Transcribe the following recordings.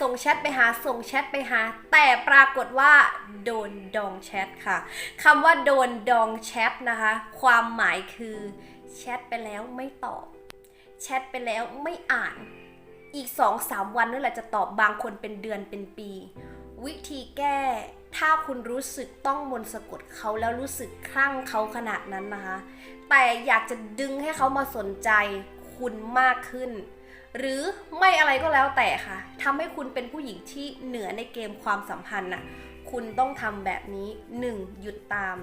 ส่งแชทไปหาส่งแชทไปหา แต่ปรากฏว่าโดนดองแชทค่ะคำว่าโดนดองแชทนะคะ ความหมายคือแชทไปแล้วไม่ตอบ แชทไปแล้วไม่อ่านอีก2-3วันนั่นแหละจะตอบบางคนเป็นเดือนเป็นปี วิธีแก้ ถ้าคุณรู้สึกต้องมนสะกดเขาแล้วรู้สึกคลั่งเขาขนาดนั้นนะคะ แต่อยากจะดึงให้เขามาสนใจคุณมากขึ้น หรือไม่อะไรก็แล้วแต่ค่ะทำให้คุณเป็นผู้หญิงที่เหนือในเกมความสัมพันธ์น่ะคุณต้องทำแบบนี้ 1. หยุดตาม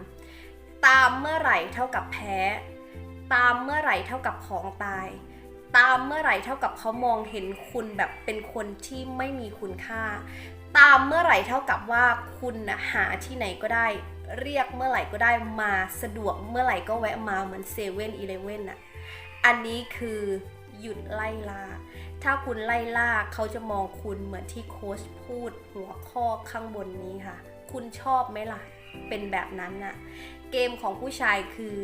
ตามเมื่อไหร่เท่ากับแพ้ ตามเมื่อไหร่เท่ากับของตาย ตามเมื่อไหร่เท่ากับเขามองเห็นคุณแบบเป็นคนที่ไม่มีคุณค่า ตามเมื่อไหร่เท่ากับว่าคุณนะหาที่ไหนก็ได้ เรียกเมื่อไหร่ก็ได้มาสะดวกเมื่อไหร่ก็แวะมาเหมือนเซเว่นอีเลเว่นน่ะ อันนี้คือ หยุดไล่ล่า ถ้าคุณไล่ล่าเขาจะมองคุณเหมือนที่โค้ชพูดหัวข้อข้างบนนี้ค่ะ คุณชอบไหมล่ะ เป็นแบบนั้นน่ะ เกมของผู้ชายคือ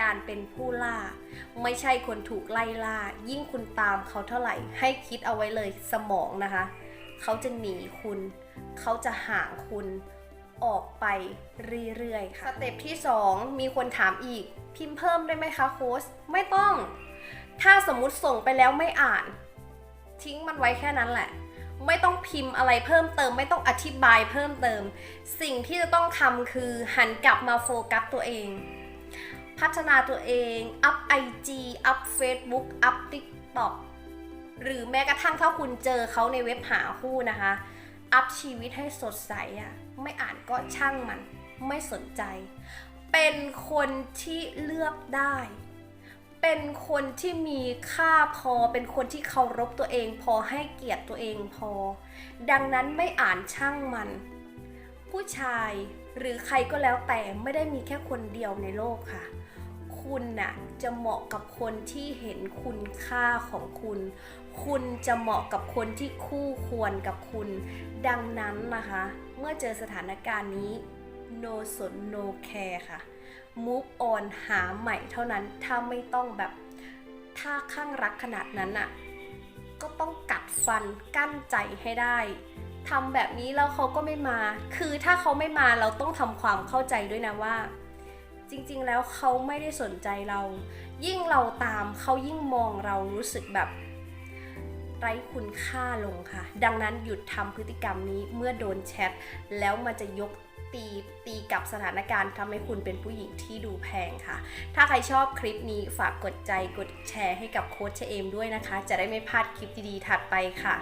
การเป็นผู้ล่า ไม่ใช่คนถูกไล่ล่า ยิ่งคุณตามเขาเท่าไหร่ ให้คิดเอาไว้เลยสมองนะคะ เขาจะหนีคุณ เขาจะห่างคุณออกไปเรื่อยๆ ค่ะ สเต็ปที่ 2 มีคนถามอีก พิมพ์เพิ่มได้ไหมคะโค้ชไม่ต้อง ถ้าสมมุติส่งไปแล้วไม่อ่าน ทิ้งมันไว้แค่นั้นแหละ ไม่ต้องพิมพ์อะไรเพิ่มเติม ไม่ต้องอธิบายเพิ่มเติม สิ่งที่จะต้องทำคือหันกลับมาโฟกัสตัวเอง พัฒนาตัวเอง อัพ IG อัพ Facebook อัพ TikTok หรือแม้กระทั่งถ้าคุณเจอเขาในเว็บหาคู่นะคะ อัพชีวิตให้สดใสอะไม่อ่านก็ช่างมัน ไม่สนใจ เป็นคนที่เลือกได้ เป็นคนที่มีค่าพอ เป็นคนที่เคารพตัวเอง พอให้เกียรติตัวเองพอ ดังนั้นไม่อ่านช่างมัน ผู้ชายหรือใครก็แล้วแต่ไม่ได้มีแค่คนเดียวในโลกค่ะ คุณน่ะจะเหมาะกับคนที่เห็นคุณค่าของคุณ คุณจะเหมาะกับคนที่คู่ควรกับคุณ ดังนั้นนะคะ เมื่อเจอสถานการณ์นี้ no สน no care ค่ะ move on หาใหม่เท่านั้นถ้าไม่ต้องแบบ ถ้าข้างรักขนาดนั้นอะก็ต้องกัดฟันกั้นใจให้ได้ทำแบบนี้แล้วเขาก็ไม่มา คือถ้าเขาไม่มาเราต้องทำความเข้าใจด้วยนะว่า จริงๆแล้วเขาไม่ได้สนใจเรา ยิ่งเราตามเขายิ่งมองเรารู้สึกแบบ ไร้คุณค่าลงค่ะ ดังนั้นหยุดทำพฤติกรรมนี้เมื่อโดนแชท แล้วมันจะยกตีตีกับสถานการณ์ทำให้คุณเป็นผู้หญิงที่ดูแพงค่ะ ถ้าใครชอบคลิปนี้ฝากกดใจกดแชร์ให้กับโค้ชเชเอมด้วยนะคะ จะได้ไม่พลาดคลิปดีๆถัดไปค่ะ